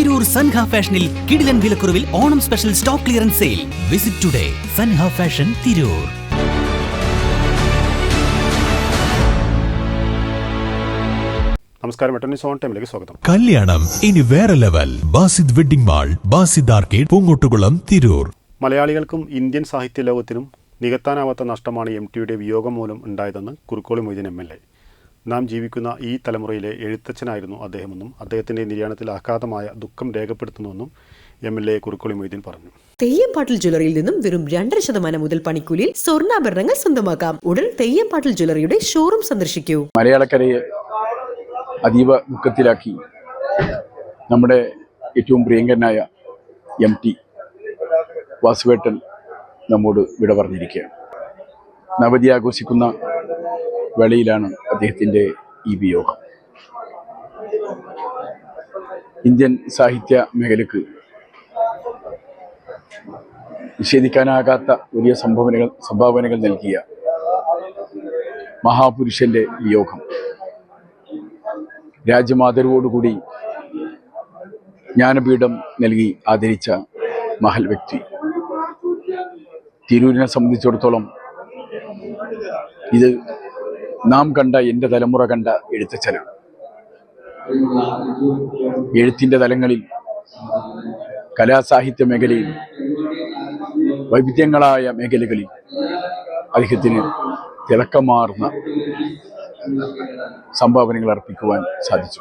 തിരൂർ സൻഹ ഫാഷനിൽ കിടിലൻ വിലക്കുറവിൽ Onam special stock clearance sale. Visit today Sanha fashion Tirur. നമസ്കാരം എട്ടണി സോൺ ടൈമിലേക്ക് സ്വാഗതം. കല്യാണം ഇനി വേറെ level. Basid wedding mall Basid arcade Poongottukulam Tirur. മലയാളികൾക്കും ഇന്ത്യൻ സാഹിത്യ ലോകത്തിനും നികത്താനാവാത്ത നഷ്ടമാണ് എം ടിയുടെ വിയോഗം മൂലം ഉണ്ടായതെന്ന് Kurukkoli Moideen M L A. നാം ജീവിക്കുന്ന ഈ തലമുറയിലെ എഴുത്തച്ഛനായിരുന്നു അദ്ദേഹമെന്നും അദ്ദേഹത്തിന്റെ നിര്യാണത്തിൽ അഗാധമായ ദുഃഖം രേഖപ്പെടുത്തുന്നുവെന്നും M L A Kurukkoli Moideen പറഞ്ഞു. തെയ്യംപാട്ടിൽ ജ്വല്ലറിയിൽ നിന്നും വെറും രണ്ടര ശതമാനം മുതൽ പണിക്കൂലിയിൽ സ്വർണാഭരണങ്ങൾ സ്വന്തമാക്കാം. ഉടൻ തെയ്യംപാട്ടിൽ ജ്വല്ലറിയുടെ ഷോറൂം സന്ദർശിക്കൂ. മലയാളക്കരയെ അതീവ ദുഃഖത്തിലാക്കി നമ്മുടെ ഏറ്റവും പ്രിയങ്കരനായ എം ടി വാസുവേട്ടൻ നമ്മോട് വിട പറഞ്ഞിരിക്കുകയാണ്. നവതി ആഘോഷിക്കുന്ന വേളയിലാണ് അദ്ദേഹത്തിന്റെ ഈ വിയോഗം. ഇന്ത്യൻ സാഹിത്യ മേഖലക്ക് നിഷേധിക്കാനാകാത്ത വലിയ സംഭാവനകൾ സംഭാവനകൾ നൽകിയ മഹാപുരുഷന്റെ വിയോഗം. രാജ്യമാതരവോടുകൂടി ജ്ഞാനപീഠം നൽകി ആദരിച്ച മഹൽ വ്യക്തി. തിരൂരിനെ സംബന്ധിച്ചിടത്തോളം ഇത് നാം കണ്ട എന്റെ തലമുറ കണ്ട എഴുത്തച്ഛനാണ്. എഴുത്തിന്റെ തലങ്ങളിൽ കലാസാഹിത്യ മേഖലയിൽ വൈവിധ്യങ്ങളായ മേഖലകളിൽ അദ്ദേഹത്തിന് തിളക്കമാർന്ന സംഭാവനകൾ അർപ്പിക്കുവാൻ സാധിച്ചു.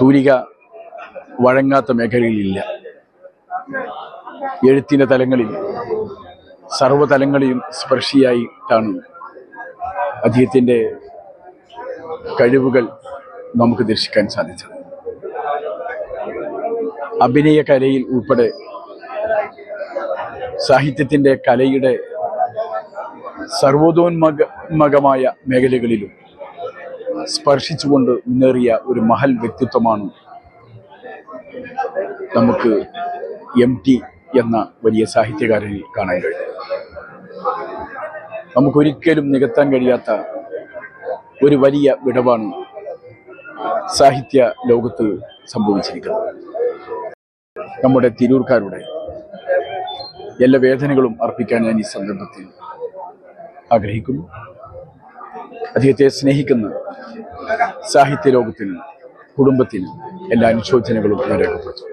തൂലിക വഴങ്ങാത്ത മേഖലയിലില്ല എഴുത്തിന്റെ തലങ്ങളിൽ സർവതലങ്ങളിലും സ്പർശിയായിട്ടാണ് അദ്ദേഹത്തിന്റെ കഴിവുകൾ നമുക്ക് ദർശിക്കാൻ സാധിച്ചത്. അഭിനയ കലയിൽ ഉൾപ്പെടെ സാഹിത്യത്തിന്റെ കലയുടെ സർവോദോന്മകമായ മേഖലകളിലും സ്പർശിച്ചുകൊണ്ട് മുന്നേറിയ ഒരു മഹൽ വ്യക്തിത്വമാണ് നമുക്ക് എം ടി എന്ന വലിയ സാഹിത്യകാരനിൽ കാണാൻ കഴിയും. നമുക്കൊരിക്കലും നികത്താൻ കഴിയാത്ത ഒരു വലിയ വിടവാണ് സാഹിത്യ ലോകത്ത് സംഭവിച്ചിരിക്കുന്നത്. നമ്മുടെ തിരൂർക്കാരുടെ എല്ലാ വേദനകളും അർപ്പിക്കാൻ ഞാൻ ഈ സന്ദർഭത്തിൽ ആഗ്രഹിക്കുന്നു. അദ്ദേഹത്തെ സ്നേഹിക്കുന്ന സാഹിത്യ ലോകത്തിന് കുടുംബത്തിന് എല്ലാ അനുശോചനകളും ഞാൻ രേഖപ്പെടുത്തുന്നു.